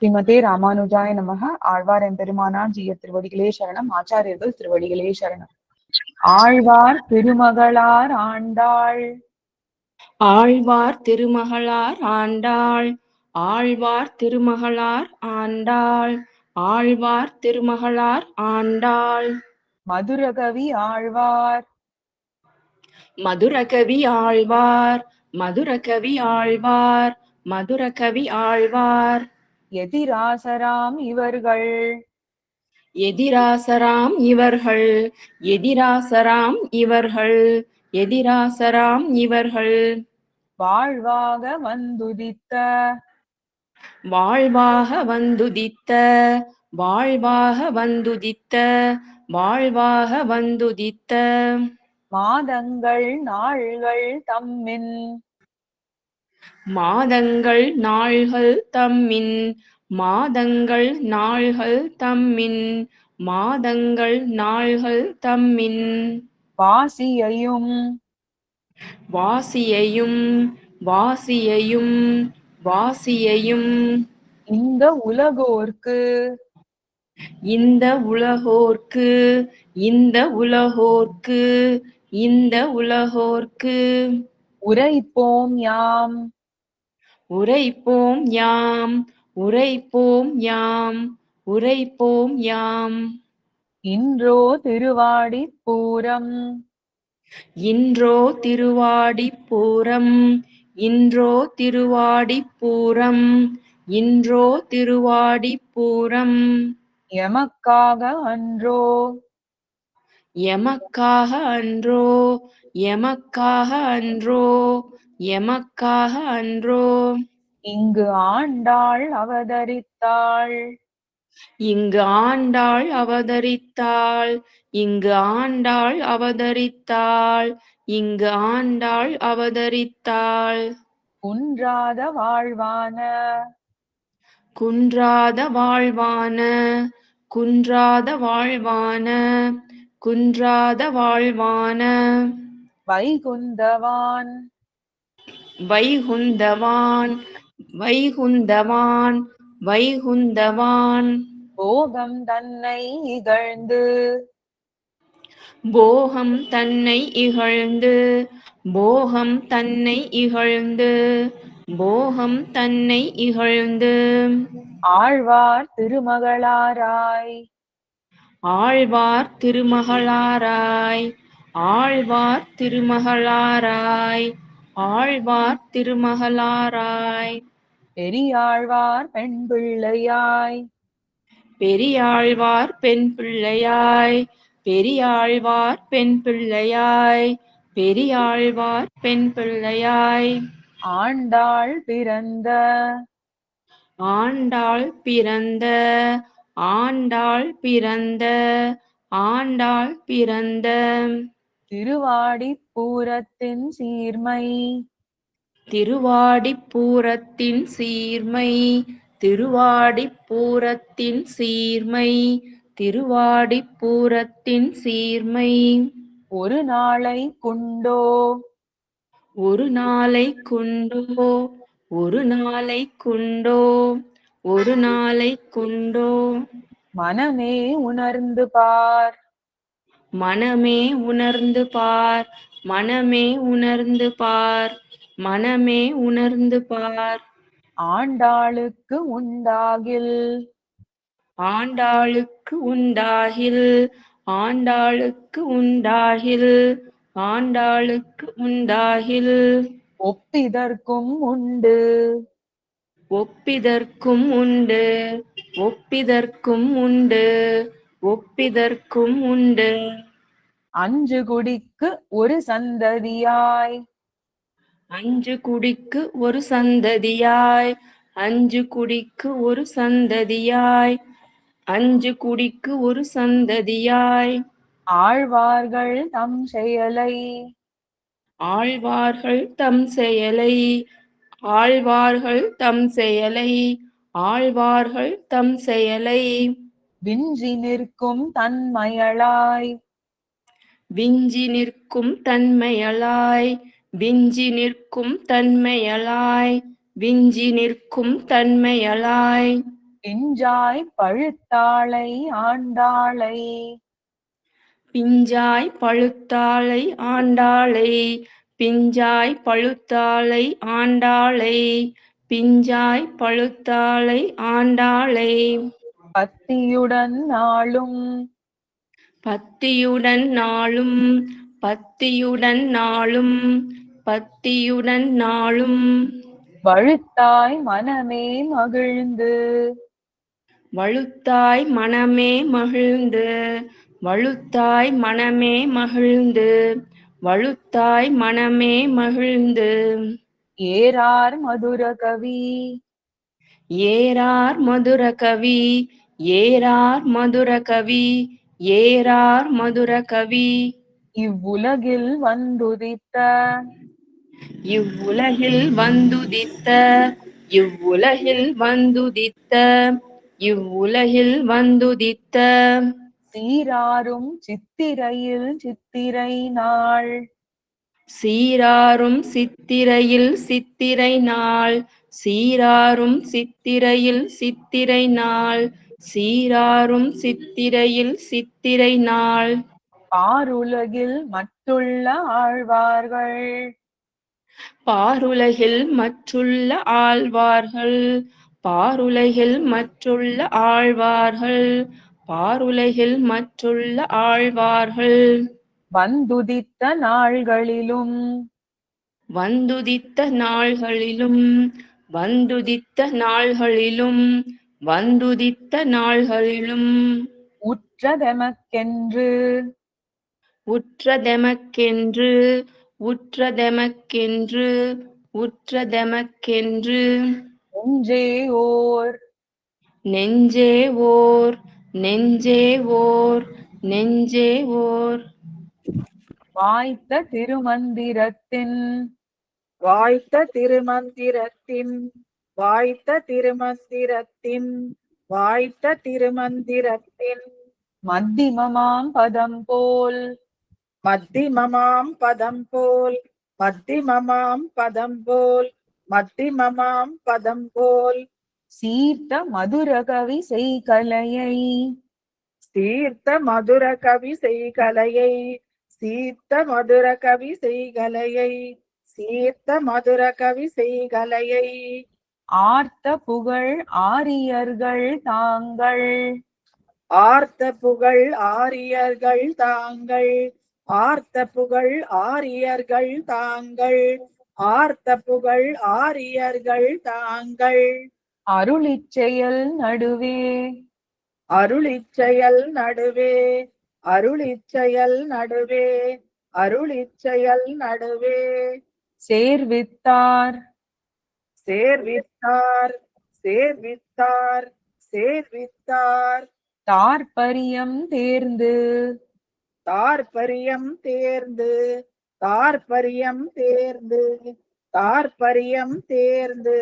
ஸ்ரீமதே ராமானுஜாய நமக. ஆழ்வார் எம்பெருமானார் ஜீய திருவடிகளே சரணம். ஆச்சாரியர்கள் திருவடிகளே சரணம். ஆழ்வார் திருமகளார் ஆண்டாள். ஆழ்வார் திருமகளார் ஆண்டாள். ஆழ்வார் திருமகளார் ஆண்டாள். ஆழ்வார் திருமகளார் ஆண்டாள். மதுரகவி ஆழ்வார். மதுரகவி ஆழ்வார். மதுரகவி ஆழ்வார். மதுரகவி ஆழ்வார். எதிராசராம் இவர்கள். எதிராசராம் இவர்கள். எதிராசராம் இவர்கள். எதிராசராம் இவர்கள். வாழ்வாக வந்துதித்த. வாழ்வாக வந்துதித்த. வாழ்வாக வந்துதித்த. வாழ்வாக வந்துதித்த. மாதங்கள் நாள்கள் தம்மின். மாதங்கள் நாள்கள் தம்மின் மாதங்கள் நாள்கள் தம்மின் மாதங்கள் நாள்கள் தம்மின். வாசியையும் வாசியையும் வாசியையும் வாசியையும். இந்த உலகோர்க்கு இந்த உலகோர்க்கு இந்த உலகோர்க்கு இந்த உலகோர்க்கு. உரைப்போம் யாம். உரைப்போம் யாம். உரைப்போம் யாம். உரைப்போம் யாம். இன்றோ திருவாடிப் பூரம். இன்றோ திருவாடிப்பூரம் இன்றோ திருவாடிப்பூரம் இன்றோ திருவாடிப்பூரம் எமக்காக அன்றோ. எமக்காக அன்றோ எமக்காக அன்றோ எமக்காக அன்றோ. இங்கு ஆண்டாள் அவதரித்தாள். இங்கு ஆண்டாள் அவதரித்தாள் இங்கு ஆண்டாள் அவதரித்தாள் இங்கு ஆண்டாள் அவதரித்தாள். குன்றாத வாழ்வான. குன்றாத வாழ்வான குன்றாத வாழ்வான. குன்றாத வாழ்வான. வைகுந்தவான். வைகுந்தவான் வைகுந்தவான் வைகுந்தவான். போகம் தன்னை இகழ்ந்து. போகம் தன்னை இகழ்ந்து. போகம் தன்னை இகழ்ந்து. போகம் தன்னை இகழ்ந்து. ஆழ்வார் திருமகளாராய். ஆழ்வார் திருமகளாராய். ஆழ்வார் திருமகளாராய். ஆழ்வார் திருமகளாராய். பெரியாழ்வார் பெண் பிள்ளையாய் பெரியாழ்வார் பெண் பிள்ளையாய் பெரியாழ்வார் பெண் பிள்ளையாய் பெரியாழ்வார் பெண் பிள்ளையாய் ஆண்டாள் பிறந்த. ஆண்டாள் பிறந்த. ஆண்டாள் பிறந்த ஆண்டாள் பிறந்த. திருவாடிப்பூரத்தின் சீர்மை. திருவாடிப்பூரத்தின் சீர்மை திருவாடிப்பூரத்தின் சீர்மை திருவாடிப்பூரத்தின் சீர்மை. ஒரு நாளை கொண்டோ? ஒரு நாளை கொண்டோ ஒரு நாளை கொண்டோ. ஒரு நாளை கொண்டோ மனமே உணர்ந்து பார். மனமே உணர்ந்து பார். மனமே உணர்ந்து பார். மனமே உணர்ந்து பார். ஆண்டாளுக்கு உண்டாகில். ஆண்டாளுக்கு உண்டாகில். ஆண்டாளுக்கு உண்டாகில். ஆண்டாளுக்கு உண்டாகில். ஒப்பிதற்கும் உண்டு. ஒப்பிதற்கும் உண்டு. ஒப்பிதற்கும் உண்டு. ஒப்பிதற்கும் உண்டு. அஞ்சு குடிக்கு ஒரு சந்ததியாய். அஞ்சு குடிக்கு ஒரு சந்ததியாய். அஞ்சு குடிக்கு ஒரு சந்ததியாய். அஞ்சு குடிக்கு ஒரு சந்ததியாய். ஆழ்வார்கள் தம் செயலை. ஆழ்வார்கள் தம் செயலை. ஆழ்வார்கள் தம் செயலை ஆழ்வார்கள் தம் செயலை. விஞ்சி நிற்கும் தன்மயளாய். விஞ்சி நிற்கும் தன்மையலாய் விஞ்சி நிற்கும் தன்மையலாய் விஞ்சி நிற்கும் தன்மையலாய் பிஞ்சாய் பழுத்தாளை ஆண்டாளை. பிஞ்சாய் பழுத்தாளை ஆண்டாளை. பிஞ்சாய் பழுத்தாளை ஆண்டாளை பிஞ்சாய் பழுத்தாளை ஆண்டாளை. பத்தியுடன் நாளும் பத்தியுடன் நாளும் பத்தியுடன் நாளும் பத்தியுடன் நாளும். வழுத்தாய் மனமே மகிழ்ந்து வழுத்தாய் மனமே மகிழ்ந்து வழுத்தாய் மனமே மகிழ்ந்து. வழுத்தாய் மனமே மகிழ்ந்து. ஏறார் மதுர கவி. ஏறார் மதுர கவி. ஏறார் மதுர கவி. ஏறார் மதுர கவி. இவ்வுலகில் வந்துதித்த. இவ்வுலகில் வந்துதித்த. இவ்வுலகில் வந்துதித்த. இவ்வுலகில் வந்துதித்த. சீராரும் சித்திரையில் சித்திரை நாள். சீராரும் சித்திரையில் சித்திரை நாள். சீராரும் சித்திரையில் சித்திரை நாள். சீராரும் சித்திரையில் சித்திரை நாள். பாருலகில் மற்றுள்ள ஆழ்வார்கள். பாருலகில் மற்றுள்ள ஆழ்வார்கள். பாருலகில் மற்றுள்ள ஆழ்வார்கள். பாருலகில் மற்றுள்ள ஆழ்வார்கள். வந்துதித்த நாள்களிலும். வந்துதித்த நாள்களிலும் வந்துதித்த நாள்களிலும் வந்துதித்த நாள்களிலும். உற்றதெமக்கென்று. உற்றதெமக்கென்று உற்றதெமக்கென்று உற்றதெமக்கென்று. நெஞ்சே ஓர். நெஞ்சே ஓர். நெஞ்சே ஓர் நெஞ்சே ஓர். வாய்த்த திருமந்திரத்தின் வாய்த்த திருமந்திரத்தின் வாய்த்த திருமந்திரத்தின் வாய்த்த திருமந்திரத்தின். மத்திமமாம் பதம் போல் மத்திமமாம் பதம் போல் மத்திமமாம் பதம் போல் மத்திமமாம் பதம் போல். சீர்த்த மதுரகவி செய்கலையை. சீர்த்த மதுர கவி செய்கலையை. சீர்த்த மதுர கவி செய்கலையை. சீர்த்த மதுர கவி செய்கலையை. ஆர்த்த புகழ் ஆரியர்கள் தாங்கள். ஆர்த்த புகழ் ஆரியர்கள் தாங்கள். ஆர்த்த புகழ் ஆரியர்கள் தாங்கள். ஆர்த்த புகழ் ஆரியர்கள் தாங்கள். அருளிச் செயல் நடுவே. அருளிச்செயல் நடுவே. அருளிச்செயல் நடுவே. அருளிச்செயல் நடுவே. சேர்வித்தார். சேர்வித்தார். சேர்வித்தார். சேர்வித்தார். தார்பரியம் தேர்ந்து. தார்பரியம் தேர்ந்து. தார்பரியம் தேர்ந்து. தார்பரியம் தேர்ந்து.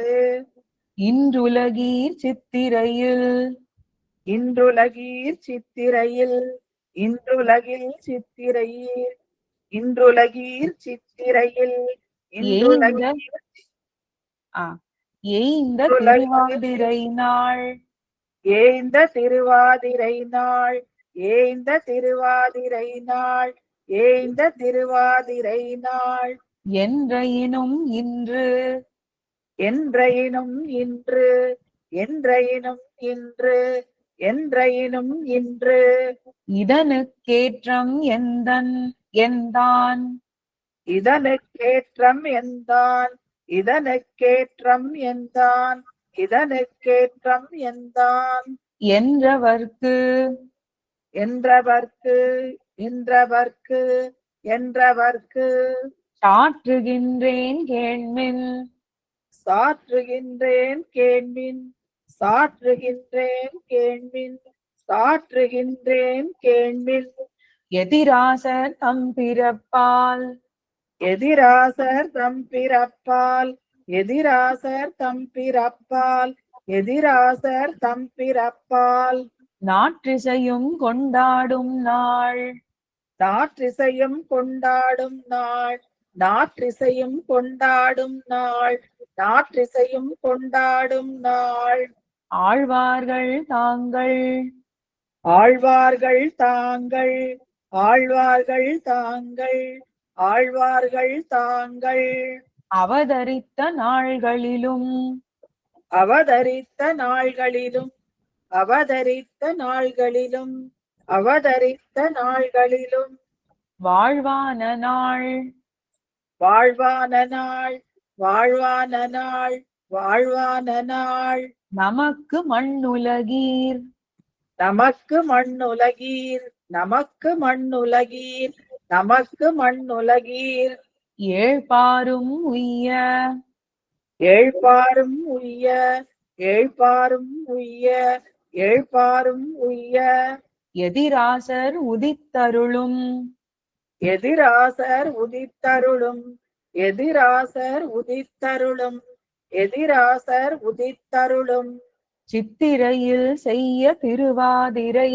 இன்றுலகீர் சித்திரையில். இன்றுலகீர் சித்திரையில். இன்றுலகில் சித்திரையில். இன்றுலகீர் சித்திரையில். எய்ந்த திருவாதிரை நாள். ஏந்த திருவாதிரை நாள். ஏந்த திருவாதிரை நாள். ஏந்த திருவாதிரை நாள். என்றையினும் இன்று என்றையினும் இன்று என்றையினும் இன்று என்றையினும் இன்று. இதனுக்கேற்றம் எந்தன் எந்தான்? இதனுக்கேற்றம் எந்தான் இதனுக்கேற்றம் எந்தான் இதனுக்கேற்றம் எந்தான். என்றவர்க்கு? என்றவர்க்கு என்றவர்க்கு என்றவர்க்கு. சாற்றுகின்றேன் கேள்மின் சாற்றுகின்றேன் கேள்வின் சாற்றுகின்றேன் கேள்வின் சாற்றுகின்றேன் கேள்வின் எதிராசர் தம் பிறப்பால். எதிராசர் தம் பிறப்பால். எதிராசர் தம் பிறப்பால். எதிராசர் தம் பிறப்பால். நாற்றிசையும் கொண்டாடும் நாள். நாற்றிசையும் கொண்டாடும் நாள். நாற்றிசையும் கொண்டாடும் நாள். நாற்றிசையும் கொண்டாடும் நாள். ஆழ்வார்கள் தாங்கள். ஆழ்வார்கள் தாங்கள். ஆழ்வார்கள் தாங்கள். ஆழ்வார்கள் தாங்கள். அவதரித்த நாள்களிலும். அவதரித்த நாள்களிலும். அவதரித்த நாள்களிலும். அவதரித்த நாள்களிலும். வாழ்வான நாள். வாழ்வான நாள். வாழ்வான நாள் வாழ்வான நாள். நமக்கு மண்ணுலகீர். நமக்கு மண்ணுலகீர் நமக்கு மண்ணுலகீர் நமக்கு மண்ணுலகீர். ஏழ்பாரும் உய்ய. ஏழ்பாரும் உய்ய ஏழ்பாரும் உய்ய ஏழ்பாரும் உய்ய. எதிராசர் உதித்தருளும். எதிராசர் உதித்தருளும். எதிராசர் உதித்தருளும் எதிராசர் உதித்தருளும். சித்திரையில் செய்ய திருவாதிரை.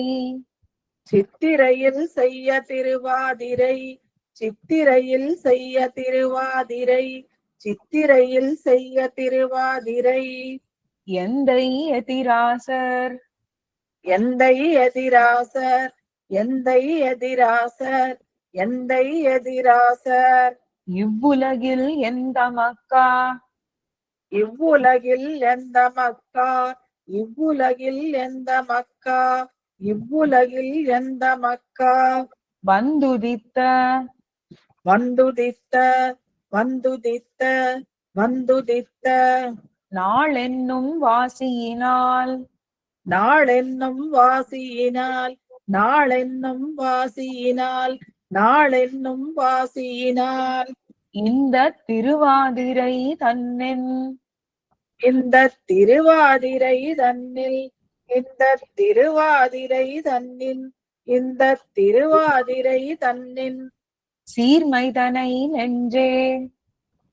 சித்திரையில் செய்ய திருவாதிரை சித்திரையில் செய்ய திருவாதிரை சித்திரையில் செய்ய திருவாதிரை. எந்தை எதிராசர்? எந்தை எதிராசர்? எந்தை எதிராசர்? எந்தை எதிராசர்? இவ்வுலகில் எந்த மக்கா இவ்வுலகில் எந்த மக்கா இவ்வுலகில் எந்த மக்கா இவ்வுலகில் எந்த மக்கா வந்துதித்த? வந்துதித்த? வந்துதித்த? வந்துதித்த? நாளென்னும் வாசியினால்? நாளென்னும் வாசியினால்? நாளென்னும் வாசியினால்? நாளென்னும் வாசியினால் இந்த திருவாதிரை தன்னின் இந்த திருவாதிரை தன்னில் இந்த திருவாதிரை தன்னின் இந்த திருவாதிரை தன்னின் சீர்மைதனை நெஞ்சே.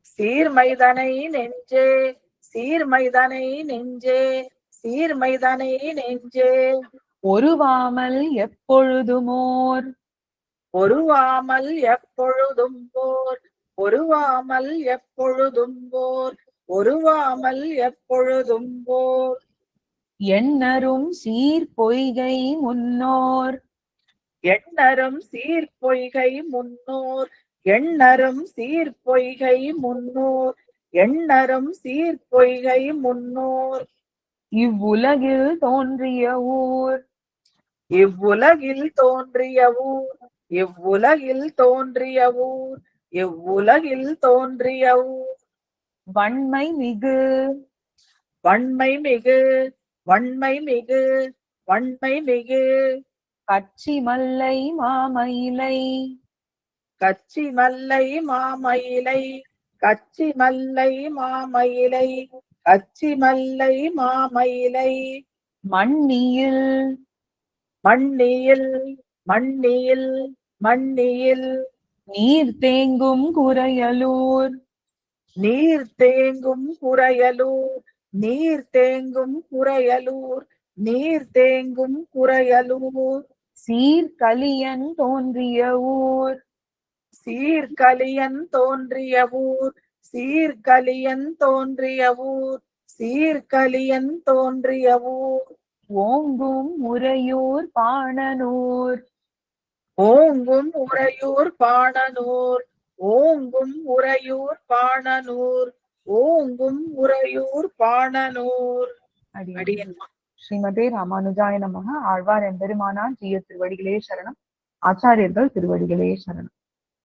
சீர்மைதனை நெஞ்சே சீர்மைதனை நெஞ்சே சீர்மைதனை நெஞ்சே. ஒருவாமல் எப்பொழுதுமோர்? பொருவாமல் எப்பொழுதும் போர். ஒருவாமல் எப்பொழுதும் போர். ஒருவாமல் எப்பொழுதும் போர். எண்ணரும் சீர் பொய்கை முன்னோர். எண்ணரும் சீர் பொய்கை முன்னோர். எண்ணரும் சீர் பொய்கை முன்னோர். எண்ணரும் சீர் பொய்கை முன்னோர். இவ்வுலகில் தோன்றிய ஊர். இவ்வுலகில் தோன்றிய ஊர். இவ்வுலகில் தோன்றிய ஊர் இவ்வுலகில் தோன்றிய ஊர் வன்மை மிகு. வன்மை மிகு வன்மை மிகு வன்மை மிகு. கச்சி மல்லை மாமயிலை. கச்சி மல்லை மாமயிலை கச்சி மல்லை மாமயிலை கச்சி மல்லை மாமயிலை. மண்ணியில். மண்ணியில். மண்ணியில் மண்ணியில் நீர் தேங்கும் குறையலூர். நீர் தேங்கும் குறையலூர். நீர் தேங்கும் குறையலூர். நீர் தேங்கும் குறையலூர். சீர்கலியன் தோன்றிய ஊர். சீர்கலியன் தோன்றிய ஊர். சீர்கலியன் தோன்றிய ஊர். சீர்கலியன் தோன்றிய ஊர். ஓங்கும் உறையூர் பாணனூர். ஓங்கும் உறையூர் பாணனூர் ஓங்கும் உறையூர் பாணனூர் ஓங்கும் உறையூர் பாணனூர். ஸ்ரீமதே ராமானுஜாய நமக. ஆழ்வார் எம்பெருமானார் ஜீய திருவடிகளே சரணம். ஆச்சாரியர்கள் திருவடிகளே சரணம்.